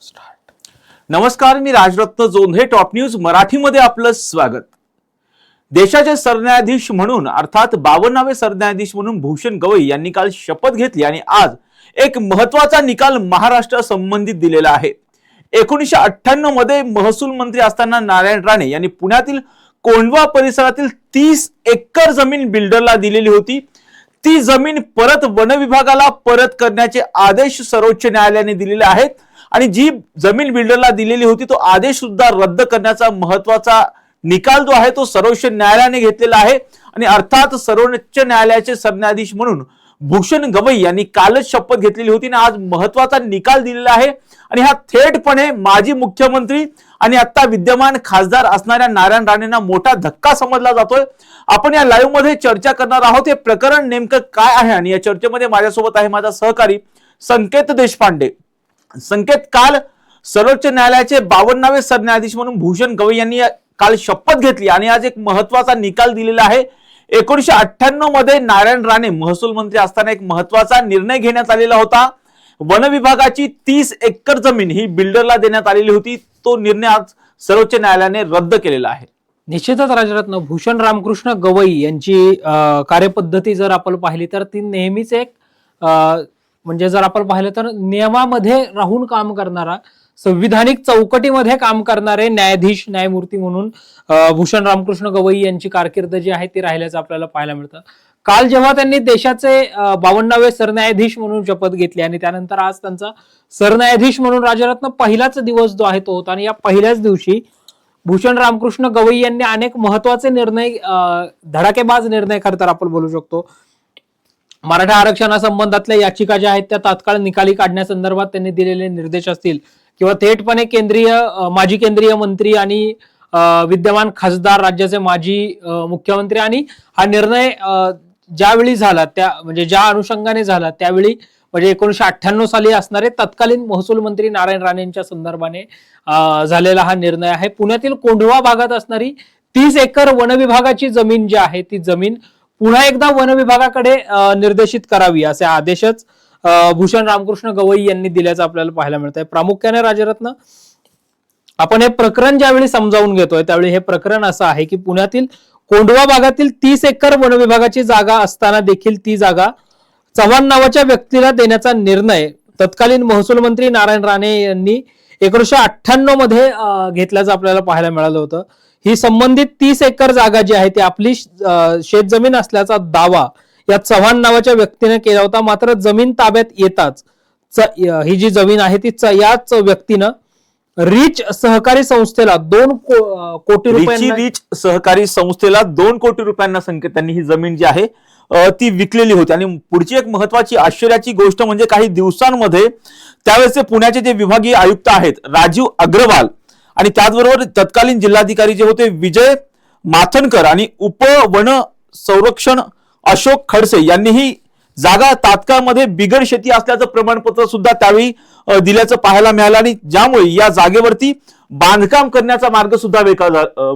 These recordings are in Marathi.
साथ नमस्कार मी राजरत्न जोंधे टॉप न्यूज मराठीमध्ये आपलं स्वागत. देशाचे सरन्यायाधीश म्हणून अर्थात बावन्नावे सरन्यायाधीश म्हणून भूषण गवई यांनी काल शपथ घेतली आणि आज एक महत्त्वाचा निकाल महाराष्ट्र संबंधित दिलेला आहे. एकोणीसशे अठ्ठ्याण्णवमध्ये महसूल मंत्री असताना नारायण राणे यांनी पुण्यातील कोंडवा परिसरातील तीस एकर जमीन बिल्डरला दिलेली होती. ती जमीन परत वन विभागाला परत करण्याचे आदेश सर्वोच्च न्यायालयाने दिलेले आहेत आणि जी जमीन बिल्डरला दिलेली होती तो आदेश सुद्धा रद्द करण्याचा महत्त्वाचा निकाल जो आहे तो सर्वोच्च न्यायालयाने घेतलेला आहे. आणि अर्थात सर्वोच्च न्यायालयाचे सरन्यायाधीश म्हणून भूषण गवई यांनी कालच शपथ घेतलेली होती आणि आज महत्त्वाचा निकाल दिलेला आहे. आणि हा थेटपणे माजी मुख्यमंत्री आणि आता विद्यमान खासदार असणाऱ्या नारायण राणेंना मोठा धक्का समजला जातोय. आपण या लाईव्हमध्ये चर्चा करणार आहोत. हे प्रकरण नेमकं काय आहे? आणि या चर्चेमध्ये माझ्यासोबत आहे माझा सहकारी संकेत देशपांडे. संकेत काल सर्वोच्च न्यायालयाचे बावन्नावे सरन्यायाधीश म्हणून भूषण गवई यांनी काल शपथ घेतली आणि आज एक महत्त्वाचा निकाल दिलेला आहे. एकोणीशे अठ्ठ्याण्णवमध्ये नारायण राणे महसूल मंत्री असताना एक महत्त्वाचा निर्णय घेण्यात आलेला होता. वन विभागाची तीस एकर जमीन ही बिल्डरला देण्यात आलेली होती. तो निर्णय आज सर्वोच्च न्यायालयाने रद्द केलेला आहे. निश्चितच राजरत्न भूषण रामकृष्ण गवई यांची कार्यपद्धती जर आपण पाहिली तर ती नेहमीच एक म्हणजे जर आपण पाहिलं तर नियमामध्ये राहून काम करणारा संविधानिक चौकटीमध्ये काम करणारे न्यायाधीश न्यायमूर्ती म्हणून भूषण रामकृष्ण गवई यांची कारकीर्द जी आहे ती राहिल्याचं आपल्याला पाहायला मिळतं. काल जेव्हा त्यांनी देशाचे बावन्नावे सरन्यायाधीश म्हणून शपथ घेतली आणि त्यानंतर आज त्यांचा सरन्यायाधीश म्हणून राजरत्न पहिलाच दिवस जो आहे तो होता आणि या पहिल्याच दिवशी भूषण रामकृष्ण गवई यांनी अनेक महत्त्वाचे निर्णय धडाकेबाज निर्णय खरं तर आपण बोलू शकतो. मराठा आरक्षणासंबंधातल्या याचिका ज्या आहेत त्या तात्काळ निकाली काढण्यासंदर्भात त्यांनी दिलेले निर्देश असतील. किंवा थेटपणे केंद्रीय माजी केंद्रीय मंत्री आणि विद्यमान खासदार राज्याचे माजी मुख्यमंत्री आणि हा निर्णय ज्यावेळी झाला त्या म्हणजे ज्या अनुषंगाने झाला त्यावेळी म्हणजे एकोणीशे अठ्ठ्याण्णव साली असणारे तत्कालीन महसूल मंत्री नारायण राणेंच्या संदर्भाने झालेला हा निर्णय आहे. पुण्यातील कोंढवा भागात असणारी तीस एकर वनविभागाची जमीन जी आहे ती जमीन पुन्हा एकदा वन विभागाकडे निर्देशित करावी असे आदेशच भूषण रामकृष्ण गवई यांनी दिल्याचं आपल्याला पाहायला मिळत आहे प्रामुख्याने राजरत्न आपण हे प्रकरण ज्यावेळी समजावून घेतोय त्यावेळी हे प्रकरण असं आहे की पुण्यातील कोंडवा भागातील तीस एकर वनविभागाची जागा असताना देखील ती जागा चव्हाण नावाच्या व्यक्तीला देण्याचा निर्णय तत्कालीन महसूल मंत्री नारायण राणे यांनी एकोणीशे अठ्ठ्याण्णवमध्ये घेतल्याचं आपल्याला पाहायला मिळालं होतं. ही संबंधित तीस एकर जागा जी आहे ती आपली शेतजमीन असल्याचा दावा या चव्हाण नावाच्या व्यक्तीने केला होता. मात्र जमीन ताब्यात येताच ही जी जमीन आहे ती याच व्यक्तीनं रिच सहकारी संस्थेला दोन को- कोटी रिची रुपयांना रिच सहकारी संस्थेला दोन कोटी रुपयांना संकेतांनी ही जमीन जी आहे ती विकलेली होती. आणि पुढची एक महत्वाची आश्चर्याची गोष्ट म्हणजे काही दिवसांमध्ये त्यावेळेसचे पुण्याचे जे विभागीय आयुक्त आहेत राजीव अग्रवाल आणि त्याचबरोबर तत्कालीन जिल्हाधिकारी जे होते विजय माथनकर आणि उप वन संरक्षण अशोक खडसे यांनीही जागा तात्काळमध्ये बिगर शेती असल्याचं प्रमाणपत्र सुद्धा त्यावेळी दिल्याचं पाहायला मिळालं आणि ज्यामुळे या जागेवरती बांधकाम करण्याचा मार्ग सुद्धा वेका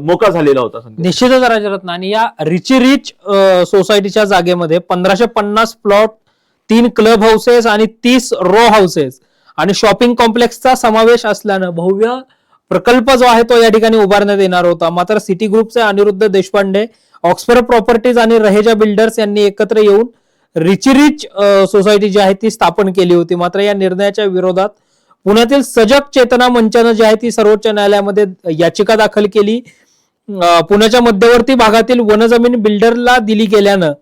मोकळा झालेला होता निश्चितच राजरत्न आणि या रिची रिच सोसायटीच्या जागेमध्ये पंधराशे पन्नास प्लॉट तीन क्लब हाऊसेस आणि तीस रो हाऊसेस आणि शॉपिंग कॉम्प्लेक्सचा समावेश असल्यानं भव्य प्रकल्प जो आहे तो या ठिकाणी उभारण्यात येणार होता. मात्र सिटी ग्रुपचे अनिरुद्ध देशपांडे ऑक्सफर्ड प्रॉपर्टीज आणि रहेजा बिल्डर्स यांनी एकत्र येऊन रिचिरिच सोसायटी जी आहे ती स्थापन केली होती. मात्र या निर्णयाच्या विरोधात पुण्यातील सजग चेतना मंचानं जी आहे ती सर्वोच्च न्यायालयामध्ये याचिका दाखल केली. पुण्याच्या मध्यवर्ती भागातील वनजमीन बिल्डरला दिली गेल्यानं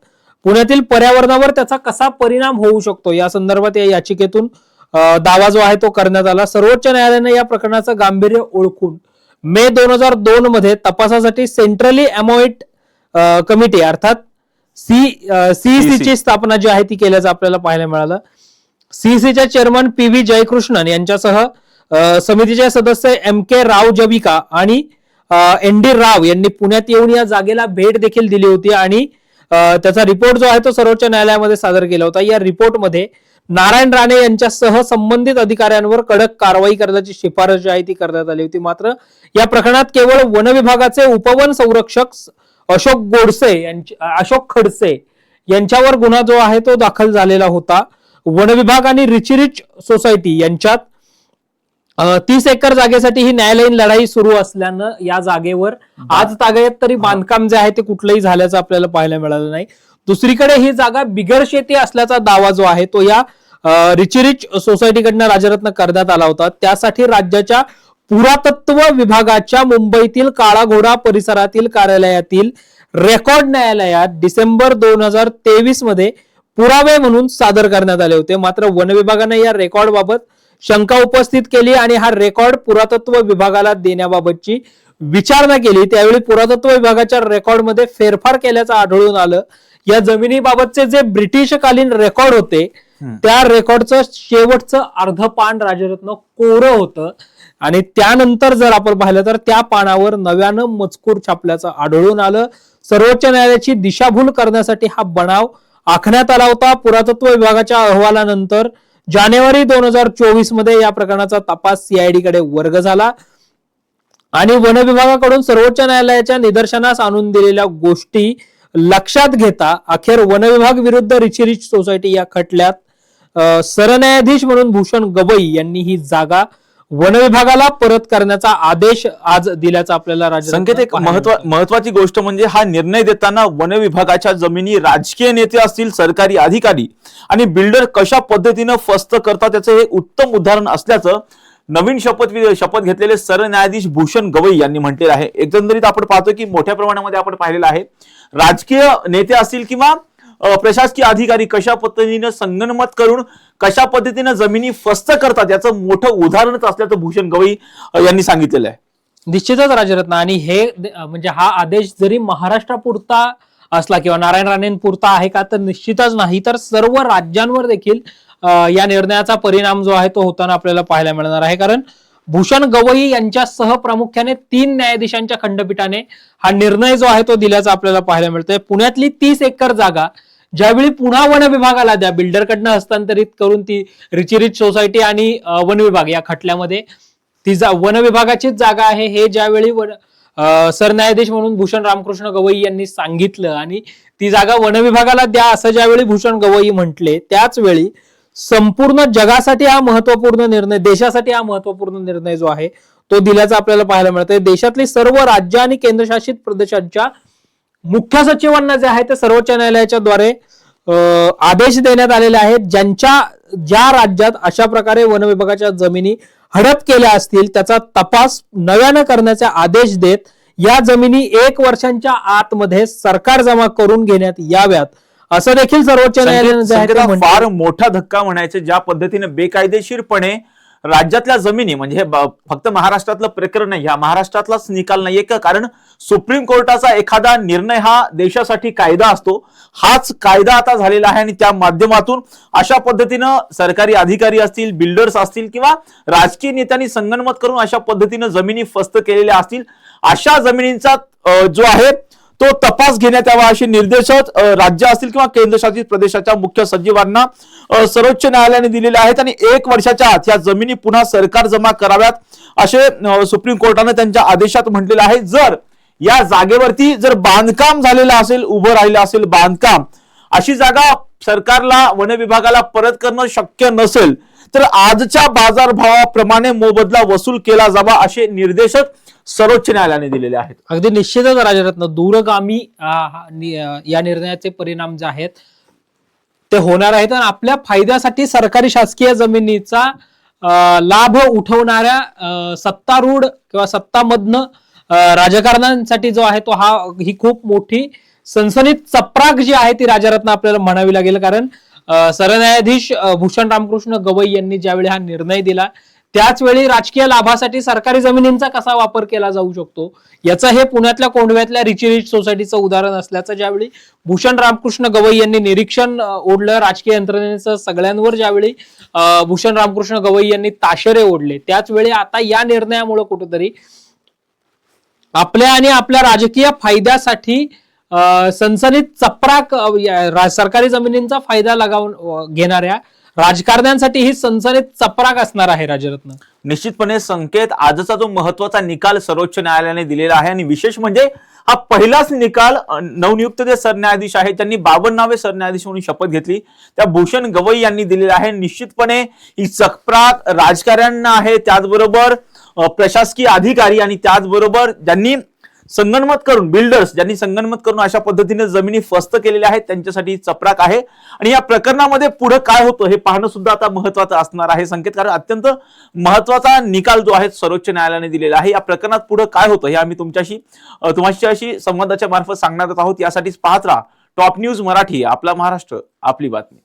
पुण्यातील पर्यावरणावर त्याचा कसा परिणाम होऊ शकतो? या संदर्भात या याचिकेतून दावा जो आहे तो करण्यात आला. सर्वोच्च न्यायालयाने या प्रकरणाचं गांभीर्य ओळखून मे दोन हजार दोन मध्ये तपासासाठी सेंट्रली अमोइट कमिटी अर्थात सी सीईसी ची स्थापना जी आहे ती केल्याचं आपल्याला पाहायला मिळालं. सीईसीच्या चेअरमन पी व्ही जयकृष्णन यांच्यासह अ, समितीचे सदस्य एम के राव जबिका आणि एन डी राव यांनी पुण्यात येऊन या जागेला भेट देखील दिली होती आणि त्याचा रिपोर्ट जो आहे तो सर्वोच्च न्यायालयामध्ये सादर केला होता. या रिपोर्टमध्ये नारायण राणे यांच्यासह संबंधित अधिकाऱ्यांवर कडक कारवाई करण्याची शिफारस जी आहे ती करण्यात आली होती. मात्र या प्रकरणात केवळ वन विभागाचे उपवन संरक्षक अशोक गोडसे यांचे अशोक खडसे यांच्यावर गुन्हा जो आहे तो दाखल झालेला होता. वन विभाग आणि रिचिरिच सोसायटी यांच्यात तीस एकर जागेसाठी ही न्यायालयीन लढाई सुरू असल्यानं या जागेवर आज तागायत तरी बांधकाम जे आहे ते कुठलंही झाल्याचं आपल्याला पाहायला मिळालं नाही. दुसरीकडे ही जागा बिगर शेती असल्याचा दावा जो आहे तो या रिचिरिच सोसायटीकडनं राजरत्न करण्यात आला होता. त्यासाठी राज्याच्या पुरातत्व विभागाच्या मुंबईतील काळाघोडा परिसरातील कार्यालयातील रेकॉर्ड न्यायालयात डिसेंबर दोन हजार तेवीसमध्ये पुरावे म्हणून सादर करण्यात आले होते. मात्र वन विभागाने या रेकॉर्ड बाबत शंका उपस्थित केली आणि हा रेकॉर्ड पुरातत्व विभागाला देण्याबाबतची विचारणा केली. त्यावेळी पुरातत्व विभागाच्या रेकॉर्डमध्ये फेरफार केल्याचं आढळून आलं. या जमिनीबाबतचे जे ब्रिटिशकालीन रेकॉर्ड होते. त्या रेकॉर्डचं शेवटचं अर्ध पान राजरत्न कोरं होतं. आणि त्यानंतर जर आपण पाहिलं तर त्या पानावर नव्यानं मजकूर छापल्याचं आढळून आलं. सर्वोच्च न्यायालयाची दिशाभूल करण्यासाठी हा बनाव आखण्यात आला होता. पुरातत्व विभागाच्या अहवालानंतर जानेवारी दोन हजार चोवीसमध्ये या प्रकरणाचा तपास सीआयडी कडे वर्ग झाला. आणि वन विभागाकडून सर्वोच्च न्यायालयाच्या निदर्शनास आणून दिलेल्या गोष्टी लक्षात घेता अखेर वन विभाग विरुद्ध रिचिरिच सोसायटी या खटल्यात सरन्यायाधीश म्हणून भूषण गवई यांनी ही जागा वन विभागाला परत करण्याचा आदेश आज दिल्याचा आपल्याला राज्य संकेत एक महत्त्व महत्वाची गोष्ट म्हणजे हा निर्णय देताना वन विभागाच्या जमिनी राजकीय नेते असतील सरकारी अधिकारी आणि बिल्डर कशा पद्धतीनं फस्त करतात त्याचं हे उत्तम उदाहरण असल्याचं नवीन शपथ शपथ घेतलेले सरन्यायाधीश भूषण गवई यांनी म्हटलेलं आहे. एकंदरीत आपण पाहतो की मोठ्या प्रमाणामध्ये आपण पाहिलेलं आहे. राजकीय नेते असतील किंवा प्रशासकीय अधिकारी कशा पद्धतीनं संगणमत करून कशा पद्धतीनं जमिनी फस्त करतात याचं मोठं उदाहरणच असल्याचं भूषण गवई यांनी सांगितलेलं आहे. निश्चितच राजरत्न. आणि हे म्हणजे हा आदेश जरी महाराष्ट्रापुरता असला किंवा नारायण राणेंपुरता आहे का तर निश्चितच नाही. तर सर्व राज्यांवर देखील या निर्णयाचा परिणाम जो आहे तो होताना आपल्याला पाहायला मिळणार आहे. कारण भूषण गवई यांच्यासह प्रामुख्याने तीन न्यायाधीशांच्या खंडपीठाने हा निर्णय जो आहे तो दिल्याचा आपल्याला पाहायला मिळतोय. पुण्यातली तीस एकर जागा ज्यावेळी पुन्हा वन विभागाला द्या बिल्डरकडनं हस्तांतरित करून ती रिचिरिच सोसायटी आणि वन विभाग या खटल्यामध्ये ती जा वन विभागाचीच जागा आहे. हे ज्यावेळी वन सरन्यायाधीश म्हणून भूषण रामकृष्ण गवई यांनी सांगितलं आणि ती जागा वन विभागाला द्या असं ज्यावेळी भूषण गवई म्हटले त्याच वेळी संपूर्ण जगासाठी हा महत्त्वपूर्ण निर्णय देशासाठी हा महत्त्वपूर्ण निर्णय जो आहे तो दिल्याचा आपल्याला पाहायला मिळतं. देशातली सर्व राज्य आणि केंद्रशासित प्रदेशांच्या मुख्य सचिवांना जे आहे ते सर्वोच्च न्यायालयाच्या द्वारे अं, आदेश देण्यात आलेले आहेत. ज्यांच्या ज्या राज्यात अशा प्रकारे वन विभागाच्या जमिनी हडप केल्या असतील त्याचा तपास नव्यानं करण्याचे आदेश देत या जमिनी एक वर्षांच्या आतमध्ये सरकार जमा करून घेण्यात याव्यात. असं देखील सर्वोच्च न्यायालयानं. फार मोठा धक्का म्हणायचे ज्या पद्धतीने बेकायदेशीरपणे राज्यातल्या जमिनी म्हणजे हे फक्त महाराष्ट्रातलं प्रकरण नाही हा महाराष्ट्रातलाच निकाल नाहीये का कारण सुप्रीम कोर्टाचा एखादा निर्णय हा देशासाठी कायदा असतो हाच कायदा आता झालेला आहे आणि त्या माध्यमातून अशा पद्धतीनं सरकारी अधिकारी असतील बिल्डर्स असतील किंवा राजकीय नेत्यांनी संगनमत करून अशा पद्धतीनं जमिनी फस्त केलेल्या असतील अशा जमिनींचा जो आहे तो तपास घेण्यात यावा असे निर्देश राज्य असतील किंवा केंद्रशासित प्रदेशाच्या मुख्य सचिवांना सर्वोच्च न्यायालयाने दिलेले आहेत आणि एक वर्षाच्या आत या जमिनी पुन्हा सरकार जमा कराव्यात असे सुप्रीम कोर्टाने त्यांच्या आदेशात म्हटलेले आहे. जर या जागेवरती जर बांधकाम झालेलं असेल उभं राहिलं असेल बांधकाम अशी जागा सरकारला वन विभागाला परत करणं शक्य नसेल तर आजच्या बाजारभावाप्रमाणे मोबदला वसूल केला जावा असे निर्देशक सर्वोच्च न्यायालयाने दिलेले आहेत. अगदी निश्चितच राजरत्न दूरगामी या निर्णयाचे परिणाम जे आहेत ते होणार आहेत आणि आपल्या फायद्यासाठी सरकारी शासकीय जमिनीचा लाभ उठवणाऱ्या सत्तारूढ किंवा सत्तामधनं राजकारणांसाठी राजकारण्यांसाठी जो आहे तो हा ही खूप मोठी सनसनीत चपराक जी आहे ती राजरत्न आपल्याला म्हणावी लागेल. कारण सरन्यायाधीश भूषण रामकृष्ण गवई यांनी ज्यावेळी हा निर्णय दिला त्याच वेळी राजकीय लाभासाठी सरकारी जमिनींचा कसा वापर केला जाऊ शकतो? याचं हे पुण्यातल्या कोंडव्यातल्या रिचिरिच सोसायटीचं उदाहरण असल्याचं ज्यावेळी भूषण रामकृष्ण गवई यांनी निरीक्षण ओढलं राजकीय यंत्रणेचं सगळ्यांवर ज्यावेळी भूषण रामकृष्ण गवई यांनी ताशेरे ओढले त्याच वेळी आता या निर्णयामुळे कुठेतरी आपल्या आणि आपल्या राजकीय फायद्यासाठी सनसनीत चपराक सरकारी जमिनींचा फायदा लगावून घेणाऱ्या राजकारण्यांसाठी ही सनसनीत चपराक असणार आहे राजरत्न निश्चितपणे संकेत आजचा जो महत्त्वाचा निकाल सर्वोच्च न्यायालयाने दिलेला आहे आणि विशेष म्हणजे हा पहिलाच निकाल नवनियुक्त जे सरन्यायाधीश आहेत त्यांनी बावन्नावे सरन्यायाधीश म्हणून शपथ घेतली. त्या भूषण गवई यांनी दिलेला आहे. निश्चितपणे ही चकप्राक राजकारण्यांना आहे. त्याचबरोबर प्रशासकीय अधिकारी आणि त्याचबरोबर ज्यांनी संगणमत करून बिल्डर्स ज्यांनी संगणमत करून अशा पद्धतीने जमिनी फस्त केलेल्या आहेत त्यांच्यासाठी चपराक आहे. आणि या प्रकरणामध्ये पुढे काय होतं हे पाहणं सुद्धा आता महत्वाचं असणार आहे संकेत. कारण अत्यंत महत्त्वाचा निकाल जो आहे सर्वोच्च न्यायालयाने दिलेला आहे. या प्रकरणात पुढे काय होतं हे आम्ही तुमच्याशी तुमच्याशी संवादाच्या मार्फत सांगणार आहोत. यासाठीच पाहत राहा. टॉप न्यूज मराठी आपला महाराष्ट्र आपली बातमी.